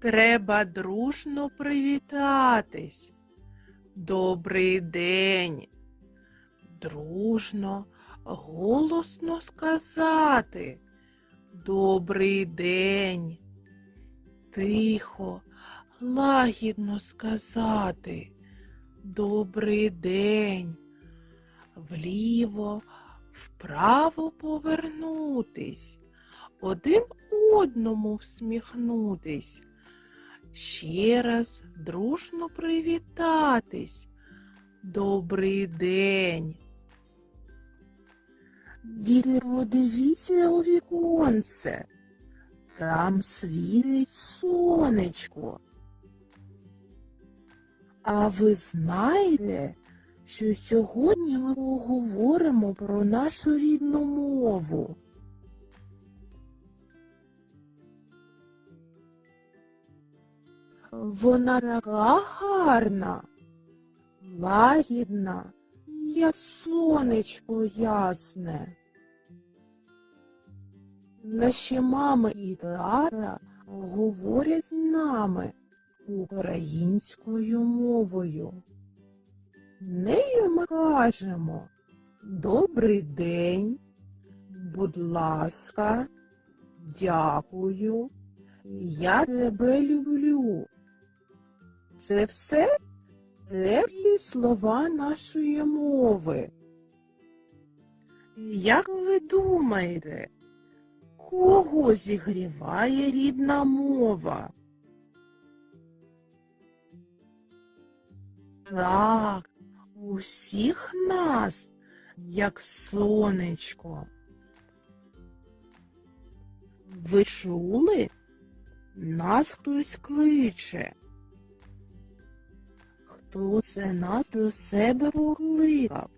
Треба дружно привітатись. Добрий день. Дружно, голосно сказати. Добрий день. Тихо, лагідно сказати. Добрий день. Вліво, вправо повернутись. Один одному всміхнутись. Ще раз дружно привітатись. Добрий день. Діти, подивіться у віконце. Там світить сонечко. А ви знаєте, що сьогодні ми поговоримо про нашу рідну мову. Вона така гарна, лагідна, як сонечко ясне. Наші мами і тата говорять з нами українською мовою. Нею ми кажемо Добрий день, будь ласка, дякую, я тебе люблю. Це все теплі слова нашої мови. Як ви думаєте, кого зігріває рідна мова? Так, усіх нас, як сонечко. Ви чули? Нас хтось кличе. Хто це нас до себе покликав?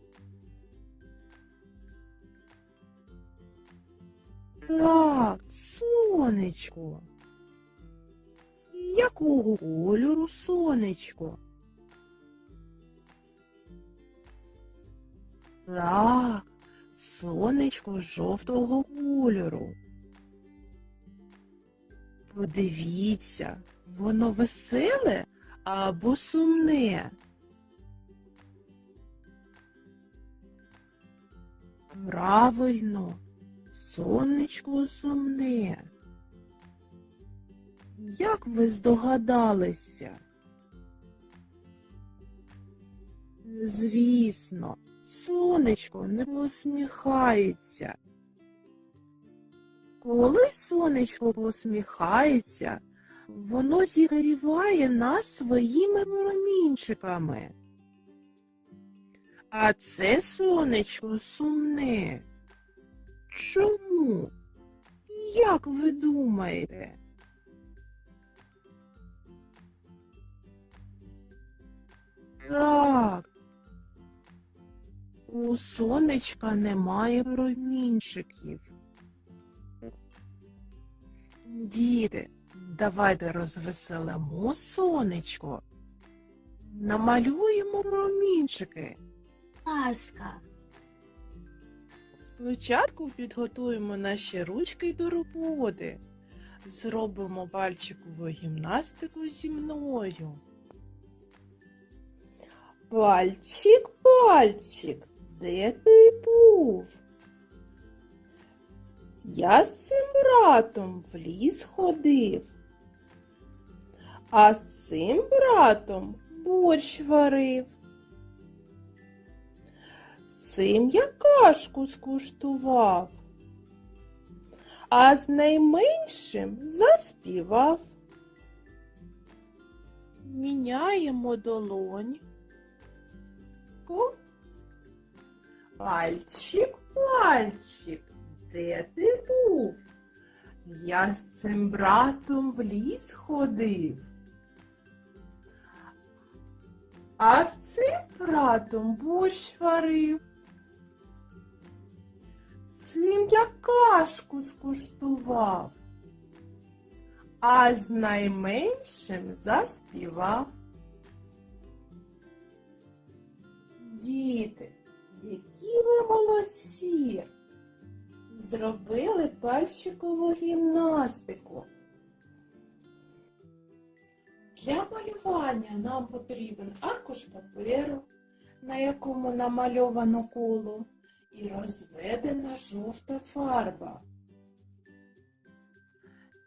Так, сонечко. Якого кольору сонечко? Так, сонечко жовтого кольору. Подивіться, воно веселе або сумне. Правильно, сонечко сумне. Як ви здогадалися? Звісно, сонечко не посміхається. Коли сонечко посміхається, воно зігріває нас своїми промінчиками. А це сонечко сумне. Чому? Як ви думаєте? Так. У сонечка немає промінчиків. Діти, давайте розвеселимо сонечко. Намалюємо промінчики. Ласка. Спочатку підготуємо наші ручки до роботи. Зробимо пальчикову гімнастику зі мною. Пальчик, пальчик, де ти був? Я з цим братом в ліс ходив, а з цим братом борщ варив. З цим я кашку скуштував, а з найменшим заспівав. Міняємо долонь. Пальчик, пальчик, де ти був? Я з цим братом в ліс ходив. А з цим братом борщ варив. Цим я кашку скуштував, а з найменшим заспівав. Діти, які ви молодці! Зробили пальчикову гімнастику. Для малювання нам потрібен аркуш паперу, на якому намальовано коло, і розведена жовта фарба.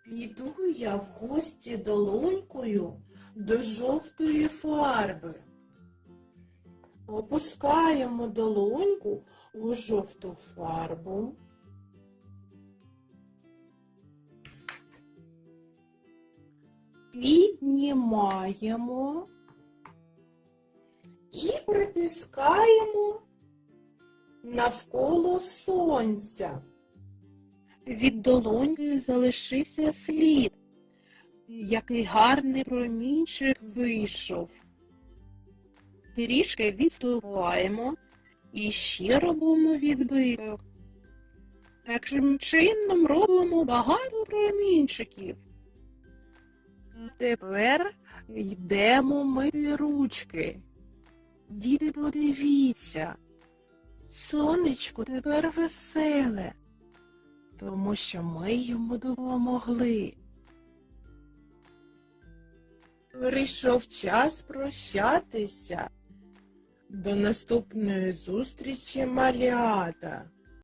Піду я в гості долонькою до жовтої фарби. Опускаємо долоньку у жовту фарбу. Піднімаємо і притискаємо навколо сонця. Від долоньки залишився слід, який гарний промінчик вийшов. Трішки відступаємо і ще робимо відбиток. Таким чином робимо багато промінчиків. Тепер йдемо мити ручки. Діти, подивіться, сонечко тепер веселе, тому що ми йому допомогли. Прийшов час прощатися. До наступної зустрічі, малята!